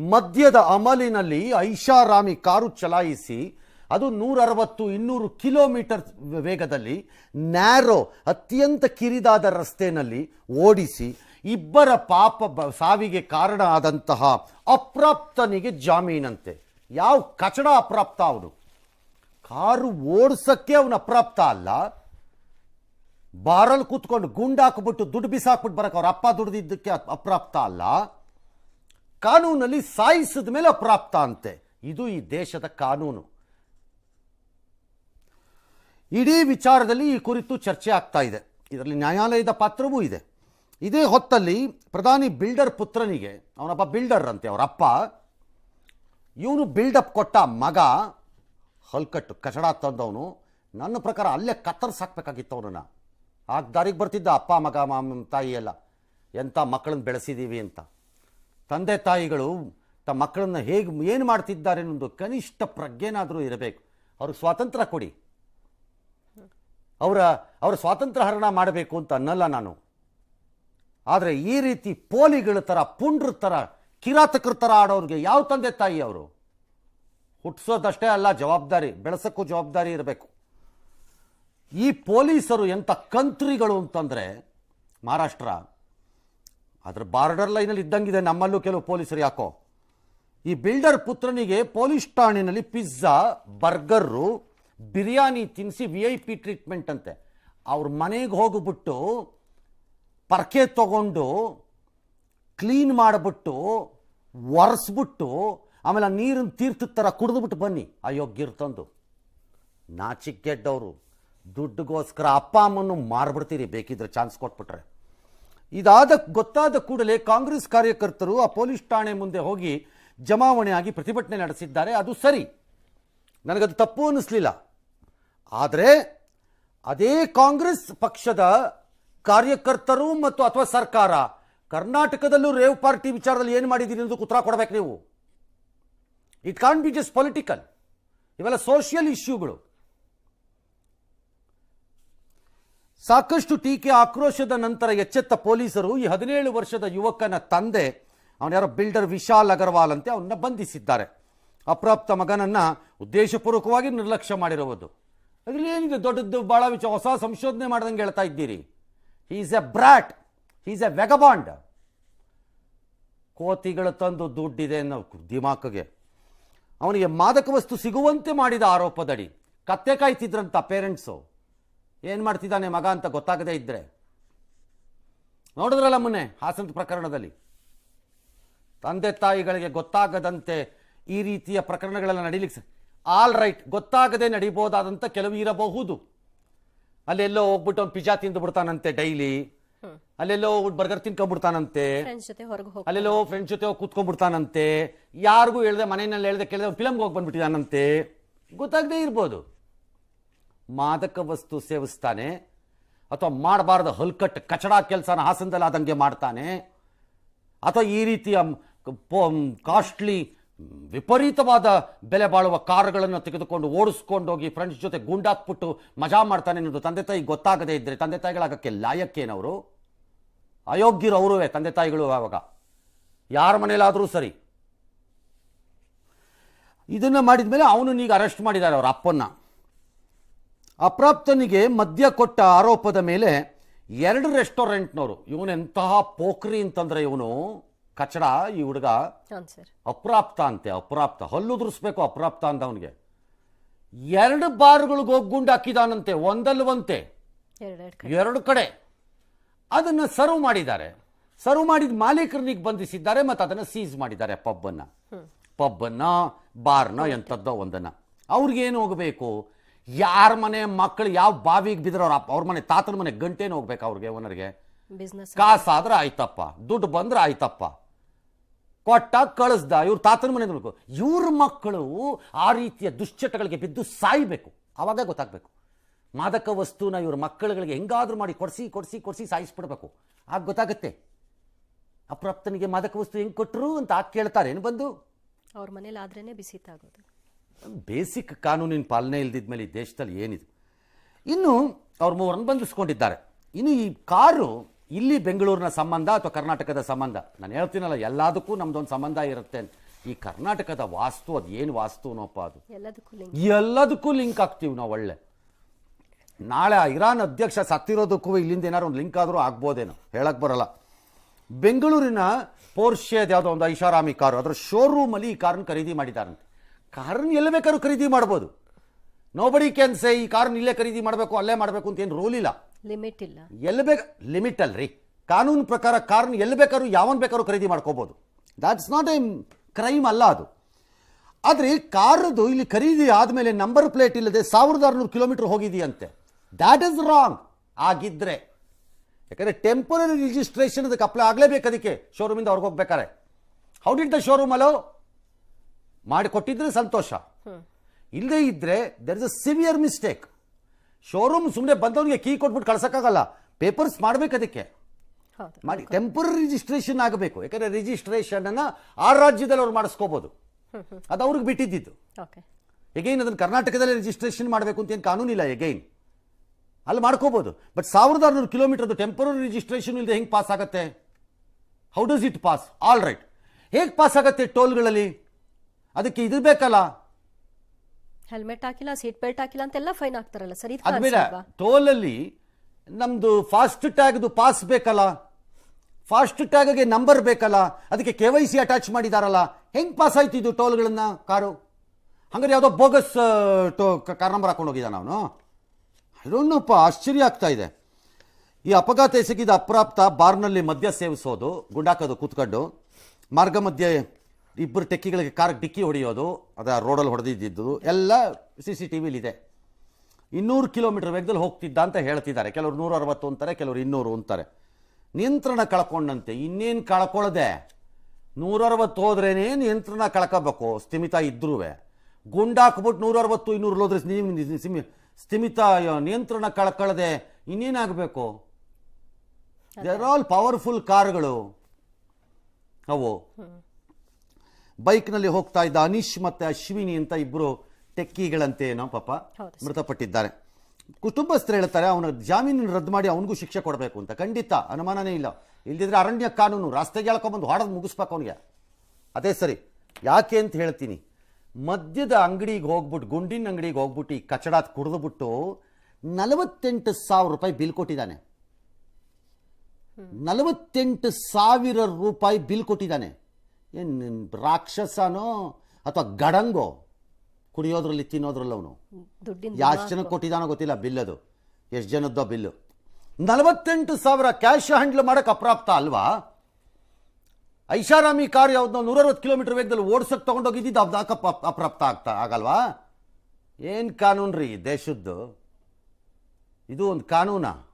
ಮದ್ಯದ ಅಮಲಿನಲ್ಲಿ ಐಷಾರಾಮಿ ಕಾರು ಚಲಾಯಿಸಿ, ಅದು ನೂರ ಅರವತ್ತು ಇನ್ನೂರು ಕಿಲೋಮೀಟರ್ ವೇಗದಲ್ಲಿ ನ್ಯಾರೋ, ಅತ್ಯಂತ ಕಿರಿದಾದ ರಸ್ತೆಯಲ್ಲಿ ಓಡಿಸಿ, ಇಬ್ಬರ ಪಾಪ ಸಾವಿಗೆ ಕಾರಣ ಆದಂತಹ ಅಪ್ರಾಪ್ತನಿಗೆ ಜಾಮೀನಂತೆ. ಯಾವ ಕಚಡ ಅಪ್ರಾಪ್ತ ಅವನು? ಕಾರು ಓಡಿಸಕ್ಕೆ ಅವನು ಅಪ್ರಾಪ್ತ ಅಲ್ಲ. ಬಾರಲ್ಲಿ ಕೂತ್ಕೊಂಡು ಗುಂಡಾಕ್ಬಿಟ್ಟು ದುಡ್ಡು ಬಿಸಾಕ್ಬಿಟ್ಟು ಬರಕ್ಕೆ ಅವ್ರ ಅಪ್ಪ ದುಡ್ದಿದ್ದಕ್ಕೆ ಅಪ್ರಾಪ್ತ ಅಲ್ಲ. ಕಾನೂನಲ್ಲಿ ಸಾಯಿಸಿದ ಮೇಲೆ ಅಪ್ರಾಪ್ತ ಅಂತೆ. ಇದು ಈ ದೇಶದ ಕಾನೂನು. ಇಡೀ ವಿಚಾರದಲ್ಲಿ ಈ ಕುರಿತು ಚರ್ಚೆ ಆಗ್ತಾ ಇದೆ. ಇದರಲ್ಲಿ ನ್ಯಾಯಾಲಯದ ಪಾತ್ರವೂ ಇದೆ. ಇದೇ ಹೊತ್ತಲ್ಲಿ ಪ್ರಧಾನಿ ಬಿಲ್ಡರ್ ಪುತ್ರನಿಗೆ ಅವನಪ್ಪ ಬಿಲ್ಡರ್ ಅಂತೆ, ಅವರ ಅಪ್ಪ, ಇವನು ಬಿಲ್ಡಪ್ ಕೊಟ್ಟ ಮಗ ಹಲ್ಕಟ್ಟು ಕಚಡ ತಂದವನು, ನನ್ನ ಪ್ರಕಾರ ಅಲ್ಲೇ ಕತ್ತರಿಸಾಕ್ಬೇಕಾಗಿತ್ತು ಅವನನ್ನು. ಆಗ ದಾರಿಗೆ ಬರ್ತಿದ್ದ ಅಪ್ಪ, ಮಗ, ಮಾಮ, ತಾಯಿ ಎಲ್ಲ ಎಂಥ ಮಕ್ಕಳನ್ನ ಬೆಳೆಸಿದ್ದೀವಿ ಅಂತ. ತಂದೆ ತಾಯಿಗಳು ತಮ್ಮ ಮಕ್ಕಳನ್ನ ಹೇಗೆ ಏನು ಮಾಡ್ತಿದ್ದಾರೆ ಅನ್ನೋದು ಕನಿಷ್ಠ ಪ್ರಜ್ಞೆನಾದರೂ ಇರಬೇಕು. ಅವ್ರಿಗೆ ಸ್ವಾತಂತ್ರ್ಯ ಕೊಡಿ. ಅವರ ಅವರ ಸ್ವಾತಂತ್ರ್ಯ ಹರಣ ಮಾಡಬೇಕು ಅಂತ ಅನ್ನಲ್ಲ ನಾನು. ಆದರೆ ಈ ರೀತಿ ಪೋಲಿಗಳ ಥರ ಪುಂಡ್ರ ಥರ ಕಿರಾತಕರ ಥರ ಆಡೋರಿಗೆ ಯಾವ ತಂದೆ ತಾಯಿ ಅವರು? ಹುಟ್ಟಿಸೋದಷ್ಟೇ ಅಲ್ಲ, ಜವಾಬ್ದಾರಿ, ಬೆಳೆಸೋಕ್ಕೂ ಜವಾಬ್ದಾರಿ ಇರಬೇಕು. ಈ ಪೊಲೀಸರು ಎಂಥ ಕಂತ್ರಿಗಳು ಅಂತಂದರೆ ಮಹಾರಾಷ್ಟ್ರ ಅದ್ರ ಬಾರ್ಡರ್ ಲೈನಲ್ಲಿ ಇದ್ದಂಗಿದೆ ನಮ್ಮಲ್ಲೂ ಕೆಲವು ಪೊಲೀಸರು ಯಾಕೋ. ಈ ಬಿಲ್ಡರ್ ಪುತ್ರನಿಗೆ ಪೊಲೀಸ್ ಠಾಣೆನಲ್ಲಿ ಪಿಜ್ಜಾ, ಬರ್ಗರು, ಬಿರಿಯಾನಿ ತಿನ್ನಿಸಿ ವಿ ಐ ಪಿ ಟ್ರೀಟ್ಮೆಂಟ್ ಅಂತೆ. ಅವ್ರ ಮನೆಗೆ ಹೋಗಿಬಿಟ್ಟು ಪರ್ಕೆ ತಗೊಂಡು ಕ್ಲೀನ್ ಮಾಡಿಬಿಟ್ಟು ಒರೆಸ್ಬಿಟ್ಟು ಆಮೇಲೆ ಆ ನೀರನ್ನು ತೀರ್ಥದ ಥರ ಕುಡಿದ್ಬಿಟ್ಟು ಬನ್ನಿ. ಅಯೋಗ್ಯರು ತಂದು. ನಾಚಿಕೆಡ್ಡವರು ದುಡ್ಡುಗೋಸ್ಕರ ಅಪ್ಪ ಅಮ್ಮನ್ನು ಮಾರ್ಬಿಡ್ತೀರಿ ಬೇಕಿದ್ರೆ ಚಾನ್ಸ್ ಕೊಟ್ಬಿಟ್ರೆ. ಇದಾದ ಗೊತ್ತಾದ ಕೂಡಲೇ ಕಾಂಗ್ರೆಸ್ ಕಾರ್ಯಕರ್ತರು ಆ ಪೊಲೀಸ್ ಠಾಣೆ ಮುಂದೆ ಹೋಗಿ ಜಮಾವಣೆಯಾಗಿ ಪ್ರತಿಭಟನೆ ನಡೆಸಿದ್ದಾರೆ. ಅದು ಸರಿ. ನನಗದು ತಪ್ಪು ಅನ್ನಿಸ್ಲಿಲ್ಲ ಆದರೆ ಅದೇ ಕಾಂಗ್ರೆಸ್ ಪಕ್ಷದ ಕಾರ್ಯಕರ್ತರು ಮತ್ತು ಅಥವಾ ಸರ್ಕಾರ ಕರ್ನಾಟಕದಲ್ಲೂ ರೇವ್ ಪಾರ್ಟಿ ವಿಚಾರದಲ್ಲಿ ಏನು ಮಾಡಿದ್ದೀರಿ ಅನ್ನೋದು ಉತ್ತರ ಕೊಡಬೇಕು ನೀವು. It can be just political ಇವೆಲ್ಲ ಸೋಷಿಯಲ್ ಇಶ್ಯೂಗಳು ಸಾಕಷ್ಟು ಟೀಕೆ ಆಕ್ರೋಶದ ನಂತರ ಎಚ್ಚೆತ್ತ ಪೊಲೀಸರು ಈ ಹದಿನೇಳು ವರ್ಷದ ಯುವಕನ ತಂದೆ, ಅವನ ಯಾರೋ ಬಿಲ್ಡರ್ ವಿಶಾಲ್ ಅಗರ್ವಾಲ್ ಅಂತೆ ಅವನ್ನ ಬಂಧಿಸಿದ್ದಾರೆ. ಅಪ್ರಾಪ್ತ ಮಗನನ್ನ ಉದ್ದೇಶಪೂರ್ವಕವಾಗಿ ನಿರ್ಲಕ್ಷ್ಯ ಮಾಡಿರುವುದು ಅದರಲ್ಲಿ ಏನಿದೆ? ದೊಡ್ಡದ್ದು ಭಾಳ ವಿಚಾರ ಹೊಸ ಸಂಶೋಧನೆ ಮಾಡ್ದಂಗೆ ಹೇಳ್ತಾ ಇದ್ದೀರಿ. Is a brat is a vagabond ಕೋತಿಗಳ ತಂದು ದುಡ್ಡಿದೆ ಅನ್ನೋ ದಿಮಾಕಗೆ. ಅವನಿಗೆ ಮಾದಕ ವಸ್ತು ಸಿಗುವಂತೆ ಮಾಡಿದ ಆರೋಪದಡಿ ಕತ್ತೆ ಕಾಯ್ತಿದ್ರಂತ ಪೇರೆಂಟ್ಸು ಏನು ಮಾಡ್ತಿದ್ದಾನೆ ಮಗ ಅಂತ ಗೊತ್ತಾಗದೇ ಇದ್ದರೆ ನೋಡಿದ್ರಲ್ಲ ಮೊನ್ನೆ ಹಾಸನದ ಪ್ರಕರಣದಲ್ಲಿ? ತಂದೆ ತಾಯಿಗಳಿಗೆ ಗೊತ್ತಾಗದಂತೆ ಈ ರೀತಿಯ ಪ್ರಕರಣಗಳೆಲ್ಲ ನಡೀಲಿಕ್ಕೆ ಆಲ್ ರೈಟ್ ಗೊತ್ತಾಗದೆ ನಡೀಬೋದಾದಂಥ ಕೆಲವು ಇರಬಹುದು. ಅಲ್ಲೆಲ್ಲೋ ಹೋಗ್ಬಿಟ್ಟು ಅವ್ನು ಪಿಜ್ಜಾ ತಿಂದು ಬಿಡ್ತಾನಂತೆ ಡೈಲಿ. ಅಲ್ಲೆಲ್ಲೋ ಹೋಗ್ಬಿಟ್ಟು ಬರ್ಗರ್ ತಿನ್ಕೊಂಡ್ಬಿಡ್ತಾನಂತೆ. ಅಲ್ಲೆಲ್ಲೋ ಫ್ರೆಂಡ್ಸ್ ಜೊತೆ ಹೋಗಿ ಕೂತ್ಕೊಂಡ್ಬಿಡ್ತಾನಂತೆ. ಯಾರಿಗೂ ಹೇಳ್ದೆ ಮನೆಯಲ್ಲಿ ಹೇಳ್ದೆ ಕೇಳಿದೆ ಫಿಲಮ್ಗೆ ಹೋಗಿ ಬಂದ್ಬಿಟ್ಟಿದ್ದಾನಂತೆ ಗೊತ್ತಾಗದೇ ಇರ್ಬೋದು. ಮಾದಕ ವಸ್ತು ಸೇವಿಸ್ತಾನೆ ಅಥವಾ ಮಾಡಬಾರ್ದು ಹಲ್ಕಟ್ಟು ಕಚಡ ಕೆಲಸನ ಹಾಸನದಲ್ಲಿ ಆದಂಗೆ ಮಾಡ್ತಾನೆ ಅಥವಾ ಈ ರೀತಿಯ ಕಾಸ್ಟ್ಲಿ, ವಿಪರೀತವಾದ ಬೆಲೆ ಬಾಳುವ ಕಾರುಗಳನ್ನು ತೆಗೆದುಕೊಂಡು ಓಡಿಸ್ಕೊಂಡು ಹೋಗಿ ಫ್ರೆಂಡ್ಸ್ ಜೊತೆ ಗುಂಡಾಕ್ಬಿಟ್ಟು ಮಜಾ ಮಾಡ್ತಾನೆ ಅನ್ನೋದು ತಂದೆ ತಾಯಿ ಗೊತ್ತಾಗದೇ ಇದ್ದರೆ ತಂದೆ ತಾಯಿಗಳಾಗಕ್ಕೆ ಲಾಯಕ್ಕೇನವರು? ಅಯೋಗ್ಯರು ಅವರುವೆ ತಂದೆ ತಾಯಿಗಳು ಆವಾಗ. ಯಾರ ಮನೇಲಾದರೂ ಸರಿ. ಇದನ್ನು ಮಾಡಿದ ಮೇಲೆ ಅವನನ್ನೀಗ ಅರೆಸ್ಟ್ ಮಾಡಿದ್ದಾರೆ ಅವರ ಅಪ್ಪನ್ನ. ಅಪ್ರಾಪ್ತನಿಗೆ ಮದ್ಯ ಕೊಟ್ಟ ಆರೋಪದ ಮೇಲೆ ಎರಡು ರೆಸ್ಟೋರೆಂಟ್ನವರು ಇವನೆಂತಹ ಪೋಖ್ರಿ ಅಂತಂದ್ರೆ ಇವನು ಕಚಡ ಈ ಹುಡುಗ ಅಪ್ರಾಪ್ತ ಅಂತೆ ಅಪ್ರಾಪ್ತ. ಹಲ್ಲುದ್ರಿಸಬೇಕು ಅಪ್ರಾಪ್ತ ಅಂತ ಅವನಿಗೆ. ಎರಡು ಬಾರ್ಗಳಿಗೆ ಹೋಗಿ ಗುಂಡು ಹಾಕಿದಾನಂತೆ ಒಂದಲ್ವಂತೆ ಒಂತೆ. ಎರಡು ಕಡೆ. ಅದನ್ನು ಸರ್ವ್ ಮಾಡಿದ್ದಾರೆ. ಸರ್ವ್ ಮಾಡಿದ ಮಾಲೀಕರನಿಗೆ ಬಂಧಿಸಿದ್ದಾರೆ ಮತ್ತು ಅದನ್ನು ಸೀಸ್ ಮಾಡಿದ್ದಾರೆ ಪಬ್ಬನ್ನು. ಪಬ್ಬನ್ನ ಬಾರ್ನ ಎಂಥದ್ದೋ ಒಂದನ್ನು. ಅವ್ರಿಗೇನು ಹೋಗಬೇಕು? ಯಾರ ಮನೆ ಮಕ್ಕಳು ಯಾವ ಬಾವಿಗೆ ಬಿದ್ರ ಅವ್ರ ಅವ್ರ ಮನೆ ತಾತನ ಮನೆ ಗಂಟೇನು ಹೋಗ್ಬೇಕು ಅವ್ರಿಗೆ ಓನರ್ಗೆ. ಬಿಸ್ನೆಸ್ ಕಾಸಾದ್ರೆ ಆಯ್ತಪ್ಪ. ದುಡ್ಡು ಬಂದ್ರೆ ಆಯ್ತಪ್ಪ. ಕೊಟ್ಟ ಕಳಿಸ್ದ ಇವ್ರ ತಾತನ ಮನೆ ನೋಡ್ಕೊ ಇವ್ರ ಮಕ್ಕಳು ಆ ರೀತಿಯ ದುಶ್ಚಟಗಳಿಗೆ ಬಿದ್ದು ಸಾಯ್ಬೇಕು. ಅವಾಗ ಗೊತ್ತಾಗಬೇಕು. ಮಾದಕ ವಸ್ತುನ ಇವ್ರ ಮಕ್ಕಳುಗಳಿಗೆ ಹೆಂಗಾದ್ರೂ ಮಾಡಿ ಕೊಡಿಸಿ ಕೊಡಿಸಿ ಕೊಡಿಸಿ ಸಾಯಿಸ್ಬಿಡ್ಬೇಕು. ಆಗ ಗೊತ್ತಾಗುತ್ತೆ. ಅಪ್ರಾಪ್ತನಿಗೆ ಮಾದಕ ವಸ್ತು ಹೆಂಗೆ ಕೊಟ್ಟರು ಅಂತ ಆಗ ಕೇಳ್ತಾರೆ. ಏನು ಬಂದು? ಅವ್ರ ಮನೇಲಿ ಆದ್ರೇನೆ ಬಿಸಿ ತಾಗೋದು ಬೇಸಿಕ್ ಕಾನೂನಿನ ಪಾಲನೆ ಇಲ್ದಿದ್ಮೇಲೆ ಈ ದೇಶದಲ್ಲಿ ಏನಿದೆ? ಇನ್ನು ಅವ್ರು ಮೂವರನ್ನು ಬಂಧಿಸ್ಕೊಂಡಿದ್ದಾರೆ. ಇನ್ನು ಈ ಕಾರು ಇಲ್ಲಿ ಬೆಂಗಳೂರಿನ ಸಂಬಂಧ ಅಥವಾ ಕರ್ನಾಟಕದ ಸಂಬಂಧ? ನಾನು ಹೇಳ್ತೀನಲ್ಲ ಎಲ್ಲದಕ್ಕೂ ನಮ್ದೊಂದು ಸಂಬಂಧ ಇರುತ್ತೆ ಈ ಕರ್ನಾಟಕದ ವಾಸ್ತು ಅದು ಏನು ವಾಸ್ತುನೋಪ್ಪ ಅದು. ಎಲ್ಲದಕ್ಕೂ ಲಿಂಕ್ ಆಗ್ತೀವಿ ನಾವು ಒಳ್ಳೆ. ನಾಳೆ ಇರಾನ್ ಅಧ್ಯಕ್ಷ ಸತ್ತಿರೋದಕ್ಕೂ ಇಲ್ಲಿಂದ ಏನಾರು ಒಂದು ಲಿಂಕ್ ಆದರೂ ಆಗ್ಬೋದೇನೋ? ಹೇಳಕ್ ಬರಲ್ಲ. ಬೆಂಗಳೂರಿನ ಪೋರ್ಷೆದ್ ಯಾವುದೋ ಒಂದು ಐಷಾರಾಮಿ ಕಾರು ಅದರ ಶೋರೂಮಲ್ಲಿ ಈ ಕಾರನ್ನು ಖರೀದಿ ಮಾಡಿದ್ದಾರಂತೆ ಕಾರನ್ನ ಎಲ್ಲಿ ಬೇಕಾದ್ರೂ ಖರೀದಿ ಮಾಡ್ಬೋದು. ನೋಬಡಿ ಕ್ಯಾನ್ ಸೇ ಈ ಕಾರನ್ನ ಇಲ್ಲೇ ಖರೀದಿ ಮಾಡಬೇಕು ಅಲ್ಲೇ ಮಾಡಬೇಕು ಅಂತ ಏನು ರೂಲ್ ಇಲ್ಲ. ಲಿಮಿಟ್ ಇಲ್ಲ. ಎಲ್ಲಿ ಬೇಕು ಲಿಮಿಟ್ ಅಲ್ರಿ. ಕಾನೂನು ಪ್ರಕಾರ ಕಾರ್ನ ಎಲ್ಲಿ ಬೇಕಾದ್ರೂ ಯಾವನ್ ಬೇಕಾದ್ರೂ ಖರೀದಿ ಮಾಡ್ಕೋಬೋದು. ದಾಟ್ಸ್ ನಾಟ್ ಎ ಕ್ರೈಮ್ ಅಲ್ಲ ಅದು. ಆದರೆ ಕಾರದು ಇಲ್ಲಿ ಖರೀದಿ ಆದಮೇಲೆ ನಂಬರ್ ಪ್ಲೇಟ್ ಇಲ್ಲದೆ ಸಾವಿರದ ಆರುನೂರು ಕಿಲೋಮೀಟರ್ ಹೋಗಿದೆಯಂತೆ. ದ್ಯಾಟ್ ಇಸ್ ರಾಂಗ್ ಆಗಿದ್ರೆ. ಯಾಕಂದರೆ ಟೆಂಪರರಿ ರಿಜಿಸ್ಟ್ರೇಷನ್ ಅದಕ್ಕೆ ಅಪ್ಲೈ ಆಗಲೇಬೇಕು ಅದಕ್ಕೆ. ಶೋರೂಮಿಂದ ಅವ್ರಿಗೆ ಹೋಗ್ಬೇಕಾರೆ how did the showroom allow ಮಾಡಿ ಕೊಟ್ಟಿದ್ರೆ ಸಂತೋಷ ಇಲ್ಲದೇ ಇದ್ದರೆ there is a severe mistake showroom ಸುಮ್ಮನೆ ಬಂದವನಿಗೆ ಕೀ ಕೊಟ್ಬಿಟ್ಟು ಕಳ್ಸೋಕ್ಕಾಗಲ್ಲ. ಪೇಪರ್ಸ್ ಮಾಡಬೇಕು ಅದಕ್ಕೆ. ಮಾಡಿ ಟೆಂಪರರಿ ರಿಜಿಸ್ಟ್ರೇಷನ್ ಆಗಬೇಕು. ಯಾಕಂದರೆ ರಿಜಿಸ್ಟ್ರೇಷನ್ ಅನ್ನ ಆ ರಾಜ್ಯದಲ್ಲಿ ಅವ್ರು ಮಾಡಿಸ್ಕೋಬೋದು. ಅದು ಅವ್ರಿಗೆ ಬಿಟ್ಟಿದ್ದು ಎಗೈನ್ ಅದನ್ನು ಕರ್ನಾಟಕದಲ್ಲಿ ರಿಜಿಸ್ಟ್ರೇಷನ್ ಮಾಡಬೇಕು ಅಂತ ಏನು ಕಾನೂನಿಲ್ಲ ಎಗೈನ್ ಅಲ್ಲಿ ಮಾಡ್ಕೋಬೋದು. ಬಟ್ ಸಾವಿರದ ಆರುನೂರು ಕಿಲೋಮೀಟರ್ದು ಟೆಂಪರರಿ ರಿಜಿಸ್ಟ್ರೇಷನ್ ಇಲ್ಲದೆ ಹೆಂಗೆ ಪಾಸ್ ಆಗುತ್ತೆ? How does it pass all right ಹೇಗೆ ಪಾಸ್ ಆಗುತ್ತೆ ಟೋಲ್ಗಳಲ್ಲಿ ಅದಕ್ಕೆ ಇದು ಬೇಕಲ್ಲ? ಹೆಲ್ಮೆಟ್ ಹಾಕಿಲ್ಲ ಸೀಟ್ ಬೆಲ್ಟ್ ಹಾಕಿಲ್ಲ ಅಂತೆಲ್ಲ ಫೈನ್ ಹಾಕ್ತಾರಲ್ಲ ಸರಿ ಅದ್ಮೇಲೆ ಟೋಲಲ್ಲಿ ನಮ್ದು ಫಾಸ್ಟ್ ಟ್ಯಾಗ್ದು ಪಾಸ್ ಬೇಕಲ್ಲ? ಫಾಸ್ಟ್ ಟ್ಯಾಗ್ಗೆ ನಂಬರ್ ಬೇಕಲ್ಲ? ಅದಕ್ಕೆ ಕೆ ವೈ ಸಿ ಅಟ್ಯಾಚ್ ಮಾಡಿದಾರಲ್ಲ? ಹೆಂಗ್ ಪಾಸ್ ಆಯ್ತು ಇದು ಟೋಲ್ಗಳನ್ನ ಕಾರು? ಹಂಗಾರೆ ಯಾವುದೋ ಬೋಗಸ್ ಟೋ ಕಾರ್ ನಂಬರ್ ಹಾಕೊಂಡು ಹೋಗಿದ್ದಾನ ಅವನು. ಇದೊನ್ನಪ್ಪ ಆಶ್ಚರ್ಯ ಆಗ್ತಾ ಇದೆ. ಈ ಅಪಘಾತ ಎಸಗಿದ ಅಪ್ರಾಪ್ತ ಬಾರ್ನಲ್ಲಿ ಮದ್ಯ ಸೇವಿಸೋದು ಗುಂಡಾಕೋದು ಕೂತ್ಕೊಂಡು ಮಾರ್ಗ ಮಧ್ಯೆ ಇಬ್ಬರು ಟೆಕ್ಕಿಗಳಿಗೆ ಕಾರ್ ಡಿಕ್ಕಿ ಹೊಡೆಯೋದು, ಅದು ರೋಡಲ್ಲಿ ಹೊಡೆದಿದ್ದು ಎಲ್ಲ ಸಿ ಸಿ ಟಿ ವಿಲಿದೆ. ಇನ್ನೂರು ಕಿಲೋಮೀಟರ್ ವೇಗದಲ್ಲಿ ಹೋಗ್ತಿದ್ದ ಅಂತ ಹೇಳ್ತಿದ್ದಾರೆ. ಕೆಲವರು ನೂರ ಅರವತ್ತು ಅಂತಾರೆ, ಕೆಲವರು ಇನ್ನೂರು ಅಂತಾರೆ. ನಿಯಂತ್ರಣ ಕಳ್ಕೊಂಡಂತೆ, ಇನ್ನೇನು ಕಳ್ಕೊಳ್ಳದೆ ನೂರ ಅರವತ್ತು ಹೋದ್ರೇನೆ ನಿಯಂತ್ರಣ ಕಳ್ಕೋಬೇಕು, ಸ್ಥಿಮಿತ ಇದ್ರೂ ಗುಂಡಾಕ್ಬಿಟ್ಟು ನೂರ ಅರವತ್ತು ಇನ್ನೂರು ಹೋದ್ರೆ ಸ್ಥಿಮಿತ, ನಿಯಂತ್ರಣ ಕಳ್ಕೊಳ್ಳದೆ ಇನ್ನೇನಾಗಬೇಕು? ದೇರ್ ಆಲ್ ಪವರ್ಫುಲ್ ಕಾರ್ಗಳು. ಅವು. ಬೈಕ್ನಲ್ಲಿ ಹೋಗ್ತಾ ಇದ್ದ ಅನೀಶ್ ಮತ್ತೆ ಅಶ್ವಿನಿ ಅಂತ ಇಬ್ಬರು ಟೆಕ್ಕಿಗಳಂತೆ ಏನೋ ಪಾಪ ಮೃತಪಟ್ಟಿದ್ದಾರೆ. ಕುಟುಂಬಸ್ಥರು ಹೇಳ್ತಾರೆ ಅವನ ಜಾಮೀನು ರದ್ದು ಮಾಡಿ ಅವನಿಗೂ ಶಿಕ್ಷೆ ಕೊಡಬೇಕು ಅಂತ. ಖಂಡಿತ ಅನುಮಾನನೇ ಇಲ್ಲ. ಇಲ್ದಿದ್ರೆ ಅರಣ್ಯ ಕಾನೂನು ರಸ್ತೆಗೆ ಹೇಳ್ಕೊಂಬಂದು ಹೊಡೆದು ಮುಗಿಸ್ಬೇಕು ಅವನಿಗೆ. ಅದೇ ಸರಿ ಯಾಕೆ ಅಂತ ಹೇಳ್ತೀನಿ. ಮದ್ಯದ ಅಂಗಡಿಗೆ ಹೋಗ್ಬಿಟ್ಟು ಗುಂಡಿನ ಅಂಗಡಿಗೆ ಹೋಗ್ಬಿಟ್ಟು ಈ ಕಚಡಾತ್ ಕುಡಿದ್ಬಿಟ್ಟು ನಲವತ್ತೆಂಟು ಸಾವಿರ ರೂಪಾಯಿ ಬಿಲ್ ಕೊಟ್ಟಿದ್ದಾನೆ. ನಲವತ್ತೆಂಟು ಸಾವಿರ ರೂಪಾಯಿ ಬಿಲ್ ಕೊಟ್ಟಿದ್ದಾನೆ. ಏನು ರಾಕ್ಷಸನೋ ಅಥವಾ ಗಡಂಗೋ ಕುಡಿಯೋದ್ರಲ್ಲಿ ತಿನ್ನೋದ್ರಲ್ಲಿ ಅವನು? ಎಷ್ಟು ಜನಕ್ಕೆ ಕೊಟ್ಟಿದ್ದಾನೋ ಗೊತ್ತಿಲ್ಲ ಬಿಲ್ ಅದು ಎಷ್ಟು ಜನದ್ದೋ ಬಿಲ್ಲು. ನಲವತ್ತೆಂಟು ಸಾವಿರ ಕ್ಯಾಶ್ ಹ್ಯಾಂಡ್ಲ್ ಮಾಡೋಕೆ ಅಪ್ರಾಪ್ತ ಅಲ್ವಾ? ಐಷಾರಾಮಿ ಕಾರ್ ಯಾವ್ದೋ ನೂರವತ್ತು ಕಿಲೋಮೀಟರ್ ವೇಗದಲ್ಲಿ ಓಡ್ಸಕ್ಕೆ ತೊಗೊಂಡೋಗಿದ್ದು ಅಪ್ಪ ಅಪ್ರಾಪ್ತ ಆಗ್ತಾ ಆಗಲ್ವಾ? ಏನು ಕಾನೂನು ರೀ ದೇಶದ್ದು? ಇದು ಒಂದು ಕಾನೂನಾ?